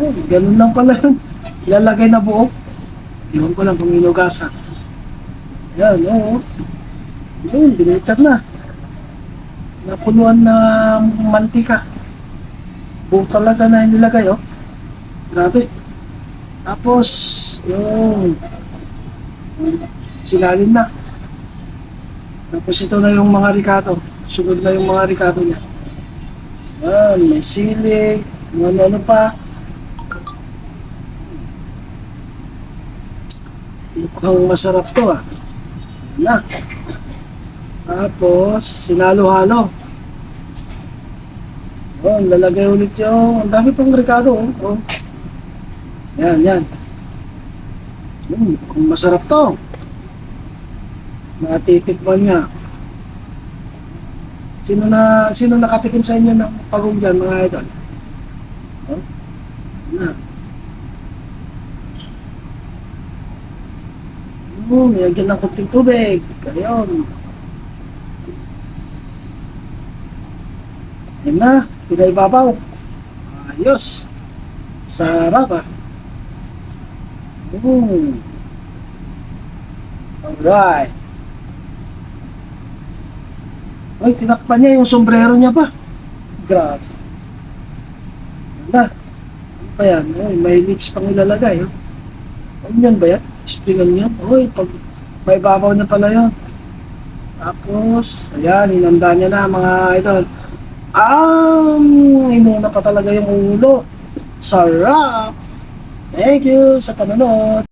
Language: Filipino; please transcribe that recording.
Oh, ganun lang pala yun. Lalagay na buo. Iwan ko lang kung inugasan. Yan, oo. Yun, binilitan na. Napuluan na mantika. Buo talaga na nilagay, oh. Grabe. Tapos, yung sinalin na. Tapos ito na yung mga ricado. Sunod na yung mga ricado niya. Yan, may sili, ano-ano pa. Mukhang masarap to ah. Yan na. Tapos, sinalo-halo. Oh, lalagay ulit yung, ang dami pang ricado oh. oh. Yan, yan. Hmm, mukhang masarap to. Matitikman niya. Sino na sino nakatikim sa inyo ng pagong dyan, mga idol? Oh? Na. Hmm, nilagyan ng kunting tubig. Ayun. Yan na, pinaibabaw. Ayos. Sarap ah. Hmm. Alright. Ay, tinakpan niya yung sombrero niya pa. Grabe. Wala. Ano pa yan? Ay, may leaks pang ilalagay. Oh. Ano yan ba yan? Springan yan? Uy, pag may babaw niya pala yun. Tapos, ayan, inanda niya na mga idol. Um, inuna pa talaga yung ulo. Sarap! Thank you sa panonood.